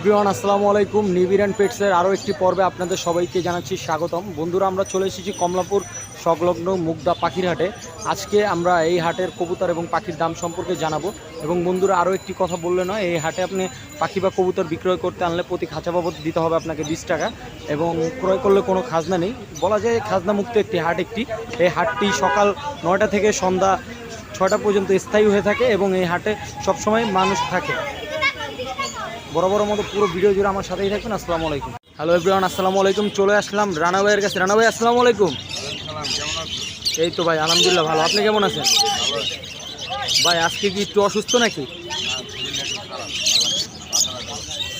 Everyone, আসসালামু আলাইকুম। Nibir and পেটসের আরও একটি পর্বে আপনাদের সবাইকে জানাচ্ছি স্বাগতম। বন্ধুরা, আমরা চলে এসেছি কমলাপুর সংলগ্ন মুগদা পাখির হাটে। আজকে আমরা এই হাটের কবুতর এবং পাখির দাম সম্পর্কে জানাব। এবং বন্ধুরা, আরও একটি কথা বললে নয়, এই হাটে আপনি পাখি বা কবুতর বিক্রয় করতে আনলে প্রতি খাঁচা বাবদ দিতে হবে আপনাকে বিশ টাকা। এবং ক্রয় করলে কোনো খাজনা নেই। বলা যায় খাজনা মুক্ত একটি হাট একটি। এই হাটটি সকাল নয়টা থেকে সন্ধ্যা ছটা পর্যন্ত স্থায়ী হয়ে থাকে এবং এই হাটে সবসময় মানুষ থাকে। বরাবর মতো পুরো ভিডিও জুড়ে আমার সাথেই থাকবেন আসসালামু আলাইকুম। হ্যালো এভরিওয়ান আসসালামু আলাইকুম চলে আসলাম রানা ভাইয়ের কাছে। রানা ভাই আসসালামু আলাইকুম। এই তো ভাই আলহামদুলিল্লাহ ভালো। আপনি কেমন আছেন? ভাই আজকে কি একটু অসুস্থ নাকি?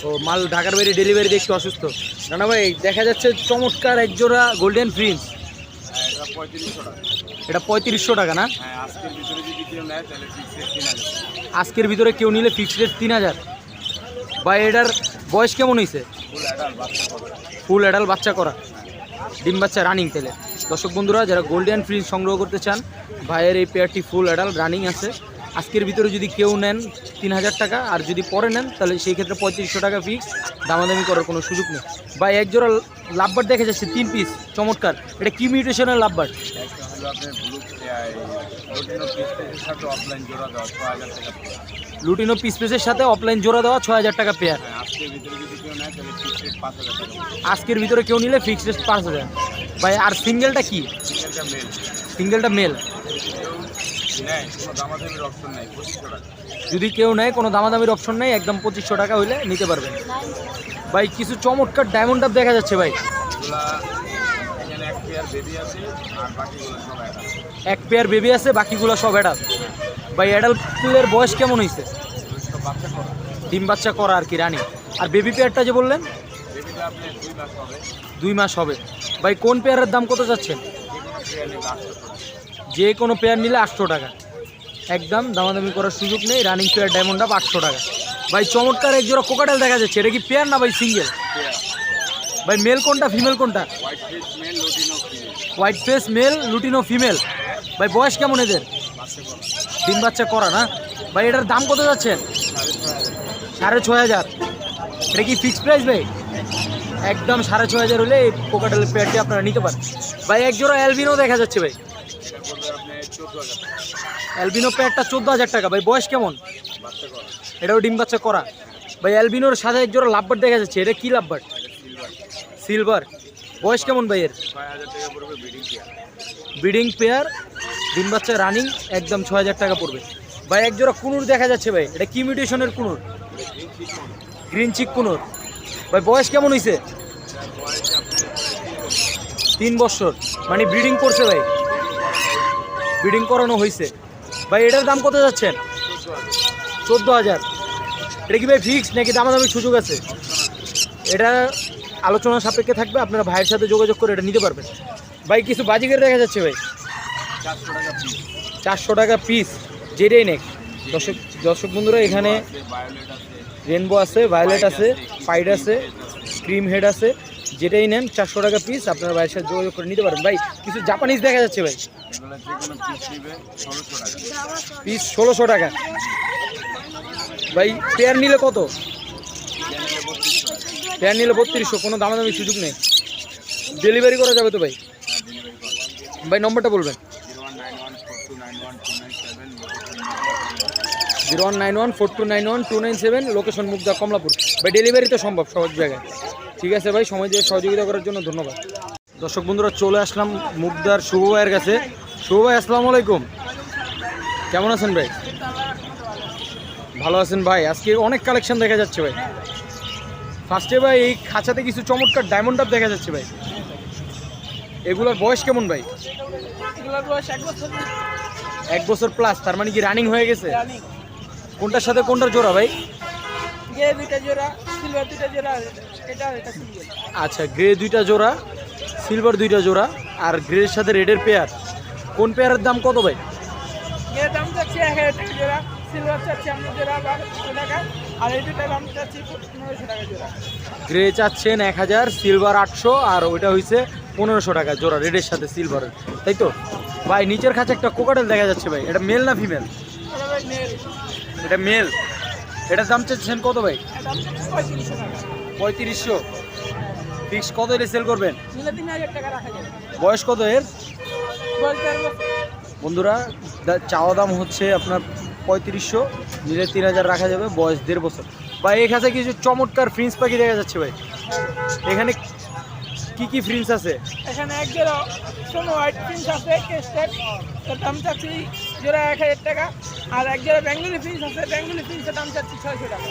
ও মাল ঢাকার বাইরে ডেলিভারি দিয়ে অসুস্থ। রানা ভাই দেখা যাচ্ছে চমৎকার এক জোড়া গোল্ডেন প্রিন্স এটা পঁয়ত্রিশশো টাকা না? হ্যাঁ আজকের ভিতরে কেউ নিলে ফিক্সড রেট তিন হাজার। ভাই, এটার বয়স কেমন হয়েছে ফুল অ্যাডাল বাচ্চা করা। ডিম বাচ্চা রানিং তেলে। দর্শক বন্ধুরা, যারা গোল্ডেন ফ্রিজ সংগ্রহ করতে চান, ভাইয়ের এই পেয়ারটি ফুল অ্যাডাল রানিং আছে। আজকের ভিতরে যদি কেউ নেন তিন হাজার টাকা, আর যদি পরে নেন, তাহলে সেই ক্ষেত্রে পঁয়ত্রিশশো টাকা ফিক্স দামাদামি করার কোনো সুযোগ নেই। বা এক জোড়া লাভবার দেখা যাচ্ছে, তিন পিস চমৎকার। এটা কি মিউটেশনের লাভবার? লুটিনো পিস পিসের সাথে অফলাইন জোড়া দেওয়া ছ হাজার টাকা পেয়ার হ্যাঁ আজকের ভিতরে কেউ নিলে ফিক্সড রেট পাঁচ হাজার। ভাই আর সিঙ্গেলটা কি? সিঙ্গেলটা মেল যদি কেউ নেয় কোনো দামাদামির অপশন নেই একদম পঁচিশশো টাকা হইলে নিতে পারবেন। ভাই কিছু চমৎকার ডায়মন্ড আপ দেখা যাচ্ছে ভাই। এক পেয়ার বেবি আছে বাকিগুলো সব অ্যাডাল এক পেয়ার বেবি আছে বাকিগুলো সব অ্যাডাল ভাই অ্যাডাল ফুলের বয়স কেমন হয়েছে ডিম বাচ্চা করা আর কি রানি। আর বেবি পেয়ারটা যে বললেন? দুই মাস হবে। ভাই কোন পেয়ারের দাম কত যাচ্ছেন যে কোনো পেয়ার নিলে আটশো টাকা। একদম দামাদামি করার সুযোগ নেই রানিং পেয়ার ডায়মন্ড আপ আটশো টাকা। ভাই চমৎকার এক জোড়া কোকাটেল দেখা যাচ্ছে। এটা কি পেয়ার না ভাই সিঙ্গেল ভাই মেল কোনটা ফিমেল কোনটা? White face male lutino female ভাই বয়স কেমন এদের? ডিম বাচ্চা করা না? ভাই এটার দাম কত যাচ্ছে? সাড়ে ছয় হাজার। এটা কি ফিক্সড প্রাইস ভাই? একদম সাড়ে ছয় হাজার হলে এই পোকাটেল পেয়ারটি আপনারা নিতে পারেন। ভাই এক জোড়া অ্যালবিনো দেখা যাচ্ছে ভাই। অ্যালবিনো পেয়ারটা চোদ্দ হাজার টাকা। ভাই বয়স কেমন? এটাও ডিম বাচ্চা করা। ভাই অ্যালবিনোর সাথে এক জোড়া লাভবার দেখা যাচ্ছে। এটা কি লাভবার সিলভার বয়স কেমন ভাই এর? ব্রিডিং পেয়ার ডিম বাচ্চা রানিং একদম ছয় হাজার টাকা পড়বে। ভাই, এক জোড়া কুনুর দেখা যাচ্ছে ভাই। এটা কি মিউটেশনের কুনুর? Green cheek কুনুর। ভাই, বয়স কেমন হয়েছে তিন বছর। মানে ব্রিডিং করছে ভাই। ব্রিডিং করানো হয়েছে ভাই, এটার দাম কত যাচ্ছেন? চোদ্দ হাজার। এটা কি ভাই ফিক্স নাকি দামাদামির সুযোগ আছে? এটা আলোচনা সাপেক্ষে থাকবে। আপনারা ভাইয়ের সাথে যোগাযোগ করে এটা নিতে পারবেন। ভাই, কিছু বাজিকের দেখা যাচ্ছে ভাই। চারশো টাকা পিস যেটাই নেক। দর্শক দর্শক বন্ধুরা এখানে রেনবো আছে ভায়োলেট আছে ফাইড আছে ক্রিম হেড আছে যেটাই নেন চারশো টাকা পিস আপনার ভাইয়ের সাথে যোগাযোগ করে নিতে পারেন। ভাই কিছু জাপানিজ দেখা যাচ্ছে ভাই? পিস ষোলোশো টাকা। ভাই পেয়ার নিলে কত? পেয়ার নিলে বত্রিশশো কোনো দামাদামি সুযোগ নেই। ডেলিভারি করা যাবে তো ভাই? হ্যাঁ ভাই নম্বরটা বলবেন zero one nine one four two nine one two nine seven zero one nine one four two nine one two nine seven location Mugda Kamalapur. ভাই ডেলিভারি তো সম্ভব সহজ জায়গায়। ঠিক আছে ভাই সময় দিয়ে সহযোগিতা করার জন্য ধন্যবাদ। দর্শক বন্ধুরা চলে আসলাম মুগদার শুভ ভাইয়ের কাছে। শুভ ভাই আসসালামু আলাইকুম। কেমন আছেন ভাই? ভালো আছেন ভাই। আজকে অনেক কালেকশন দেখা যাচ্ছে ভাই। ফার্স্টে ভাই এই খাঁচাতে কিছু চমৎকার ডায়মন্ড আপ দেখা যাচ্ছে ভাই। এগুলোর বয়স কেমন ভাই? এগুলোর বয়স এক বছর। এক বছর প্লাস তার মানে কি রানিং হয়ে গেছে? কোনটার সাথে কোনটার জোড়া ভাই? গে দুইটা জোড়া সিলভার দুইটা জোড়া এটা এটা সিঙ্গেল আচ্ছা গ্রে দুইটা জোড়া সিলভার দুইটা জোড়া আর গ্রের সাথে রেডের পেয়ার কোন পেয়ারের দাম কত ভাই? গে দাম চাচ্ছি এক হাজার টাকা জোড়া সিলভার চাচ্ছি আমরা জোড়া বারোশো টাকা আর এই দুটা দাম চাচ্ছি পনেরোশো টাকা জোড়া। গ্রে চাচ্ছেন এক হাজার সিলভার আটশো আর ওইটা হয়েছে পনেরোশো টাকা জোড়া রেডের সাথে সিলভারের তাই তো? ভাই নিচের কাছে একটা কোকাটেল দেখা যাচ্ছে ভাই এটা মেল না ফিমেল এটা মেল। এটা এটার দাম চাচ্ছেন কত ভাই? পঁয়ত্রিশশো ফিক্স কত এলে সেল করবেন? বয়স কত এর? বন্ধুরা চাওয়া দাম হচ্ছে আপনার পঁয়ত্রিশশো নিলে তিন হাজার রাখা যাবে বয়স দেড় বছর। বা এই কাছে কিছু চমৎকার ফ্রিন্স পাখি দেখা যাচ্ছে ভাই। এখানে কি কি ফ্রিন্স আছে? এখানে এক জোড়া সোনো হোয়াইট প্রিন্স আছে এর দাম চাচ্ছি জোড়া এক হাজার টাকা। আর এক জোড়া বেঙ্গলি প্রিন্স আছে বেঙ্গলি প্রিন্সের দাম চাচ্ছি ছয়শো টাকা।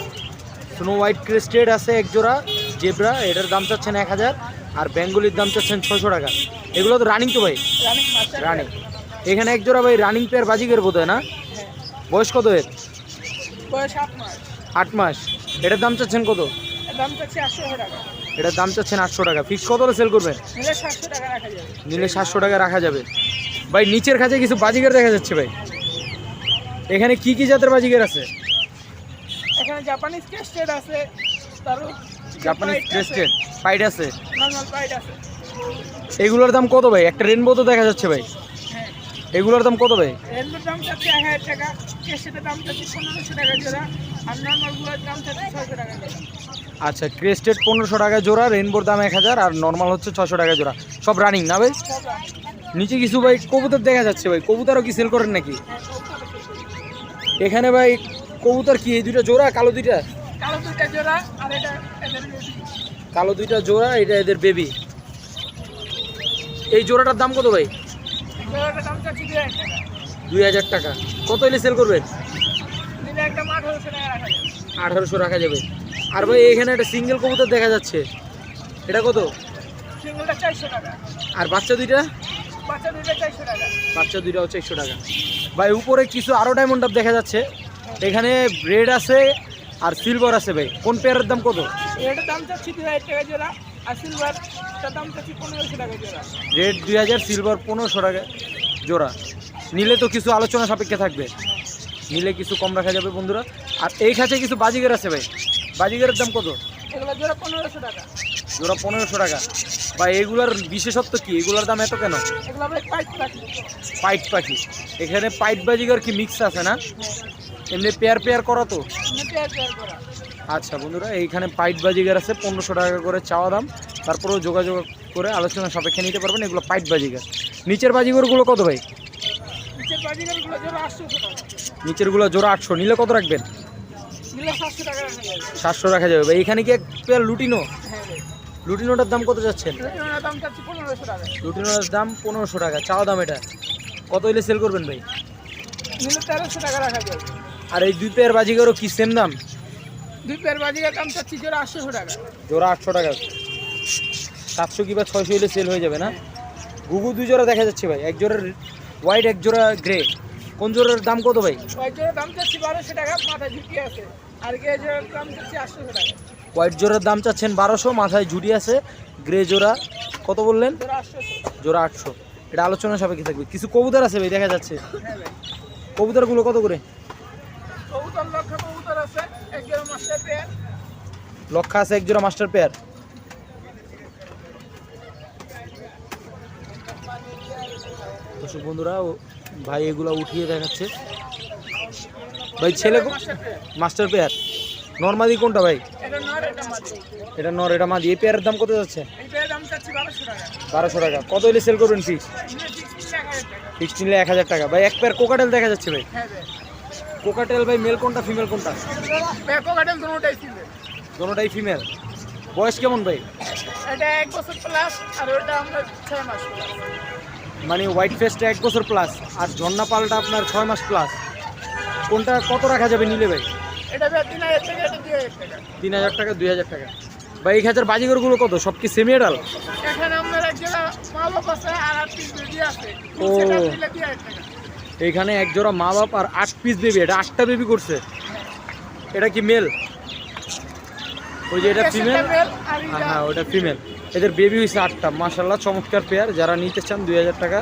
স্নো হোয়াইট ক্রেস্টেড আছে এক জোড়া জেব্রা এটার দাম চাচ্ছেন এক হাজার আর বেঙ্গলির দাম চাচ্ছেন ছশো টাকা। এগুলো তো রানিং তো ভাই? রানিং রানিং এখানে এক জোড়া ভাই রানিং পেয়ার বাজিকের বোধ হয় না? হ্যাঁ। বয়স কত এর? বয়স আট মাস। আট মাস। এটার দাম চাচ্ছেন কত? দাম চাচ্ছি আটশো টাকা। এটার দাম চাচ্ছেন আটশো টাকা। ফিক্স কত সেল করবেন? নিলে সাতশো টাকা রাখা যাবে। নিলে সাতশো টাকা রাখা যাবে। ভাই নিচের কাছে কিছু বাজিকার দেখা যাচ্ছে ভাই। এখানে কি কি জাতের বাজিকার আছে? এখানে জাপানিজ কেস্টেড আছে জাপানিজ ক্রেস্টেড পাইড আছে নর্মাল পাইড আছে। এগুলোর দাম কত ভাই? একটা রেনবো তো দেখা যাচ্ছে ভাই। হ্যাঁ। এগুলোর দাম কত ভাই? রেলওয়ের দাম চাচ্ছি এক হাজার টাকা কেস্টেডের দাম চাচ্ছি পনেরোশো টাকা জোড়া আর নর্মালগুলোর দাম চাচ্ছি ছয়শো টাকা জোড়া। আচ্ছা ক্রেস্টেড পনেরোশো টাকা জোড়া রেনবোর দাম এক হাজার আর নর্মাল হচ্ছে ছশো টাকা জোড়া। সব রানিং না ভাই? নিচে কিছু ভাই কবুতর দেখা যাচ্ছে ভাই। কবুতরও কি সেল করেন নাকি। এখানে ভাই কবুতর কি এই দুইটা জোড়া কালো দুইটা? কালো দুইটা জোড়া এটা এদের বেবি এই জোড়াটার দাম কত ভাই? দুই হাজার টাকা। কত এলে সেল করবেন? আঠারোশো রাখা যাবে। আর ভাই এখানে একটা সিঙ্গেল কবুতর দেখা যাচ্ছে। এটা কত? সিঙ্গলটা চারশো টাকা। আর বাচ্চা দুইটা? বাচ্চা দুইটা চারশো টাকা। বাচ্চা দুইটা হচ্ছে একশো টাকা। ভাই উপরে কিছু আরও ডায়মন্ড আপ দেখা যাচ্ছে। এখানে রেড আছে আর সিলভার আছে ভাই। কোন পেয়ারের দাম কত? এটার দাম চাচ্ছি দুই হাজার টাকা জোড়া আর সিলভারটার দাম চাচ্ছি পনেরোশো টাকা জোড়া। রেড দুই হাজার সিলভার পনেরোশো টাকা জোড়া। নিলে তো কিছু আলোচনা সাপেক্ষে থাকবে। নিলে কিছু কম রাখা যাবে বন্ধুরা। আর এই কাছে কিছু বাজিগার আছে ভাই। বাজিগারের দাম কত? জোড়া পনেরোশো টাকা। জোড়া পনেরোশো টাকা। বা এগুলার বিশেষত্ব কি? এগুলার দাম এত কেন? পাইট পাখি। এখানে পাইট বাজিগার কি মিক্স আছে না? এমনি পেয়ার পেয়ার করা তো? আচ্ছা বন্ধুরা এইখানে পাইট বাজিগার আছে পনেরোশো টাকা করে চাওয়া দাম। তারপরেও যোগাযোগ করে আলোচনা সাপেক্ষে নিতে পারবেন এগুলো পাইট বাজিগার। নিচের বাজিগরগুলো কত ভাই? নিচের বাজিগারগুলো জোড়া আটশোশো নিচেরগুলো জোড়া আটশো। নিলে কত রাখবেন? সাতশো টাকা রাখা যাবে। সাতশো ভাই এখানে কি এক পেয়ার লুটিনো? হ্যাঁ লুটিনোটার দাম কত যাচ্ছেন? টাকা। লুটিনোটার দাম পনেরোশো টাকা চাওয়া দাম এটা। কত হইলে সেল করবেন ভাই? তেরোশো টাকা রাখা যাবে। আর এই দুই পেয়ার বাজিগারও কি সেম দাম? দুই পেয়ার বাজিগার দাম চাচ্ছি জোড়া আটশোশো টাকা। জোড়া আটশো টাকা। সাতশো কিংবা ছয়শো হইলে সেল হয়ে যাবে না? গুগু দুই জোড়া দেখা যাচ্ছে ভাই। এক জোড়ার হোয়াইট এক জোড়া গ্রে কোন জোড়ার দাম কত ভাই? কয়েক জোড়ার দাম চাচ্ছি বারোশো টাকা ঝুঁকি আছে। আর গে জোড়ার দাম চাচ্ছি আটশোশো টাকা। হোয়াইট দাম চাচ্ছেন বারোশো মাথায় ঝুটি আছে। গ্রে জোড়া কত বললেন? জোড়া আটশো। এটা আলোচনা সাপেক্ষে থাকবে। কিছু কবুতর আছে ভাই দেখা যাচ্ছে। হ্যাঁ কবুতরগুলো কত করে? কবুতর লক্ষ কবুতর আছে এক জোড়া মাস্টার পেয়ার লক্ষা আছে এক জোড়া মাস্টার পেয়ার দর্শক বন্ধুরা ভাই এগুলো উঠিয়ে দেখাচ্ছে। ভাই ছেলে মাস্টার পেয়ার। নর্মাদি কোনটা ভাই? এটা নর এটা মাদি। এই পেয়ারের দাম কত যাচ্ছে? বারোশো টাকা। কত হলে সেল করবেন ফিক্স ফিক্স এক হাজার টাকা নিলে এক হাজার টাকা। ভাই এক পেয়ার কোকাটেল দেখা যাচ্ছে ভাই। হ্যাঁ কোকাটেল ভাই মেল কোনটা ফিমেল কোনটা? ছিল দোনোটাই ফিমেল বয়স কেমন ভাই? এটা এক বছর প্লাস আর ওটা আমরা ছয় মাস plus। মানে হোয়াইট ফেসটা এক বছর প্লাস আর ঝর্ণা পালটা আপনার ছয় মাস প্লাস কোনটা কত রাখা যাবে নিলে ভাই? তিন হাজার টাকা দুই হাজার টাকা। বা এক হাজার বাজিগরগুলো কত? সব কি সেমি এডাল এখানে এক জোড়া মা বাপ আর আট পিস বেবি ও। এইখানে এক জোড়া মা বাপ আর আট পিস বেবি এটা আটটা বেবি করছে। এটা কি মেল ওই যে এটা ফিমেল হ্যাঁ ওটা ফিমেল এদের বেবি হয়েছে আটটা। মাসাল্লাহ চমৎকার পেয়ার যারা নিতে চান দুই হাজার টাকা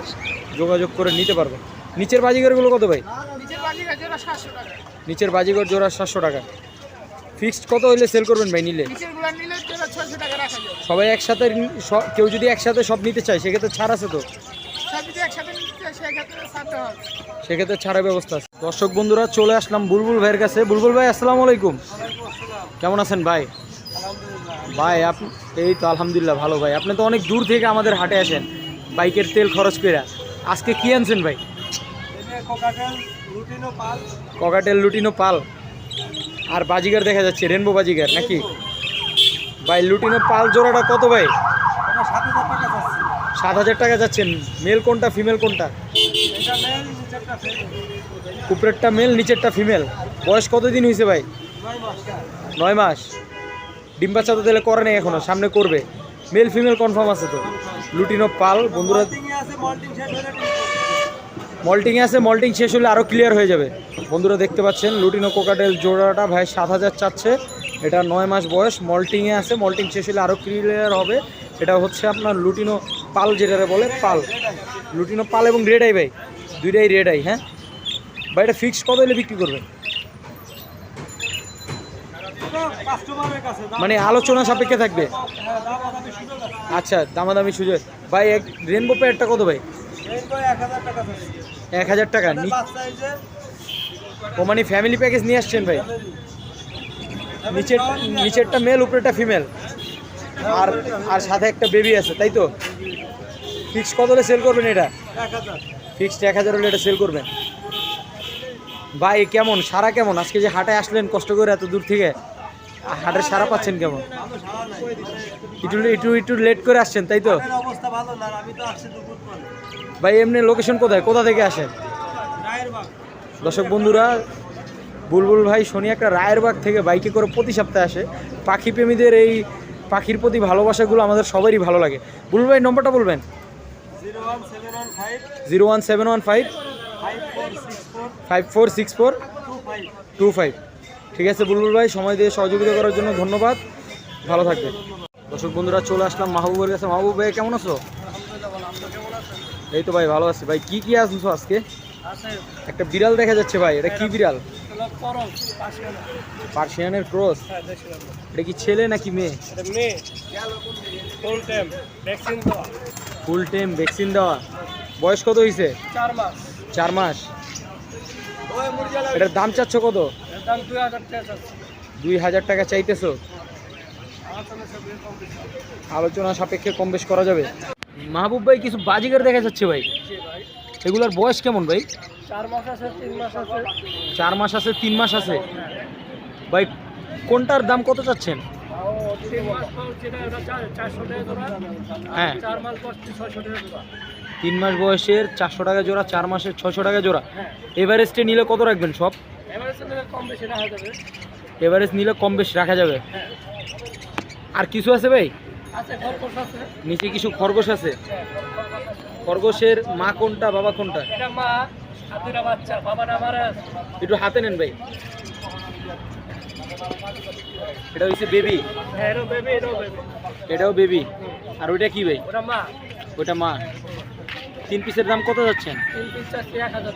যোগাযোগ করে নিতে পারবেন নিচের বাজিগরগুলো কত ভাই? নিচের বাজিকা জোড়া সাতশো টাকা। বাজিগর জোড়া সাতশো টাকা। ফিক্সড কত হইলে সেল করবেন ভাই নিলে? সবাই একসাথে কেউ যদি একসাথে সব নিতে চায় সেক্ষেত্রে ছাড় আছে তো? সেক্ষেত্রে ছাড়ার ব্যবস্থা আছে। দর্শক বন্ধুরা চলে আসলাম বুলবুল ভাইয়ের কাছে। বুলবুল ভাই আসসালামু আলাইকুম। কেমন আছেন ভাই? ভাই আপনি এই তো আলহামদুলিল্লাহ ভালো ভাই। আপনি তো অনেক দূর থেকে আমাদের হাটে আসেন, বাইকের তেল খরচ করে আজকে কি আনছেন ভাই? ককাটেল লুটিনো পাল। আর বাজিগার দেখা যাচ্ছে রেনবো বাজিগার নাকি? ভাই লুটিনো পাল জোড়াটা কত ভাই? সাত হাজার টাকা যাচ্ছেন মেল কোনটা ফিমেল কোনটা? উপরেরটা মেল নিচেরটা ফিমেল বয়স কতদিন হয়েছে ভাই? নয় মাস। ডিম বাচ্চা তো তাহলে করে নেই এখনও, সামনে করবে। মেল ফিমেল কনফার্ম আছে তো। লুটিনো পাল বন্ধুরা মল্টিংয়ে আছে মল্টিং শেষ হলে আরও ক্লিয়ার হয়ে যাবে। বন্ধুরা দেখতে পাচ্ছেন লুটিনো কোকাটেল জোড়াটা ভাই সাত হাজার চাচ্ছে। এটা নয় মাস বয়স মল্টিংয়ে আছে মল্টিং শেষ হলে আরও ক্লিয়ার হবে। এটা হচ্ছে আপনার লুটিনো পাল যেটা বলে পাল লুটিনো পাল এবং রেড আই ভাই। দুইটাই রেড আই হ্যাঁ? ভাই, এটা ফিক্সড কত হলে বিক্রি করবে? মানে আলোচনা সাপেক্ষে থাকবে? আচ্ছা দামাদামি সুযোগ। ভাই এক রেনবো প্যাডটা কত ভাই? এক হাজার টাকা। ও মানে ফ্যামিলি প্যাকেজ নিয়ে আসছেন ভাই? নিচের নিচেরটা মেল উপরেরটা ফিমেল আর আর সাথে একটা বেবি আছে তাই তো? ফিক্স কত হলে সেল করবেন এটা? ফিক্সড এক হাজার হলে এটা সেল করবেন। ভাই কেমন? সারা কেমন? আজকে যে হাটে আসলেন কষ্ট করে এত দূর থেকে হাটের সারা পাচ্ছেন কেমন? একটু একটু একটু লেট করে আসছেন তাই তো? ভাই এমনি লোকেশন কোথায়? কোথা থেকে আসেন দর্শক বন্ধুরা বুলবুল ভাই শনি একটা রায়েরবাগ থেকে বাইকে করে প্রতি সপ্তাহে আসে। পাখি প্রেমীদের এই পাখির প্রতি ভালোবাসাগুলো আমাদের সবারই ভালো লাগে। বুলবুল ভাই নম্বরটা বলবেন? Zero one seven one five. Five four six four two five. ঠিক আছে বুলবুল ভাই সময় দিয়ে সহযোগিতা করার জন্য ধন্যবাদ। ভালো থাকবে দর্শক বন্ধুরা চলে আসলাম মাহবুবের কাছে। মাহবুব ভাই কেমন আছো? এই তো ভাই ভালো আছি। ভাই কি কি আসছো আজকে? একটা বিড়াল দেখা যাচ্ছে ভাই এটা কি বিড়াল? পার্সিয়ানের ক্রস? এটা কি ছেলে নাকি মেয়ে? ফুল টাইম ভ্যাকসিন দেওয়া। ফুল টাইম ভ্যাকসিন দেওয়া। বয়স কত হয়েছে চার মাস। চার মাস? এটার দাম চাচ্ছ কত? দুই হাজার টাকা চাইতেছো। আলোচনা সাপেক্ষে কম বেশ করা যাবে। মাহবুব ভাই কিছু বাজিগার দেখা যাচ্ছে ভাই। এগুলার বয়স কেমন ভাই? চার মাস আছে তিন মাস আছে। চার মাস আছে তিন মাস আছে। ভাই কোনটার দাম কত চাচ্ছেন? হ্যাঁ। চার মাস ছয়শো টাকা জোড়া তিন মাস বয়সের চারশো টাকা জোড়া চার মাসের ছশো টাকা জোড়া। এভারেস্টে নিলে কত রাখবেন সব? এভারেস্ট নিলে কম বেশি রাখা যাবে। হ্যাঁ। আর কিছু আছে ভাই? নিচে কিছু খরগোশ আছে? খরগোশের মা কোনটা বাবা কোনটা? একটু হাতে নেন ভাই। এটা হচ্ছে বেবি হ্যাঁ এটাও বেবি বেবি এটাও বেবি আর ওইটা কি ভাই? ওটা মা। তিন পিসের দাম কত যাচ্ছেন তিন পিস এক হাজার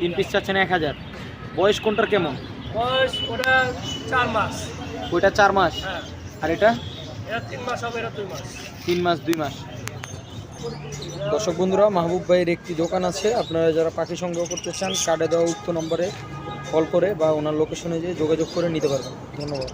তিন পিস চাচ্ছেন এক হাজার। বয়স কোনটার কেমন? বয়স ওটা চার মাস। ওইটা চার মাস? হ্যাঁ। আর এটা? এটা তিন মাস হবে এটা দুই মাস। তিন মাস দুই মাস। দর্শক বন্ধুরা মাহবুব ভাইয়ের একটি দোকান আছে। আপনারা যারা পাখি সংগ্রহ করতে চান কার্ডে দেওয়া উক্ত নম্বরে কল করে বা ওনার লোকেশনে যেয়ে যোগাযোগ করে নিতে পারবেন। ধন্যবাদ।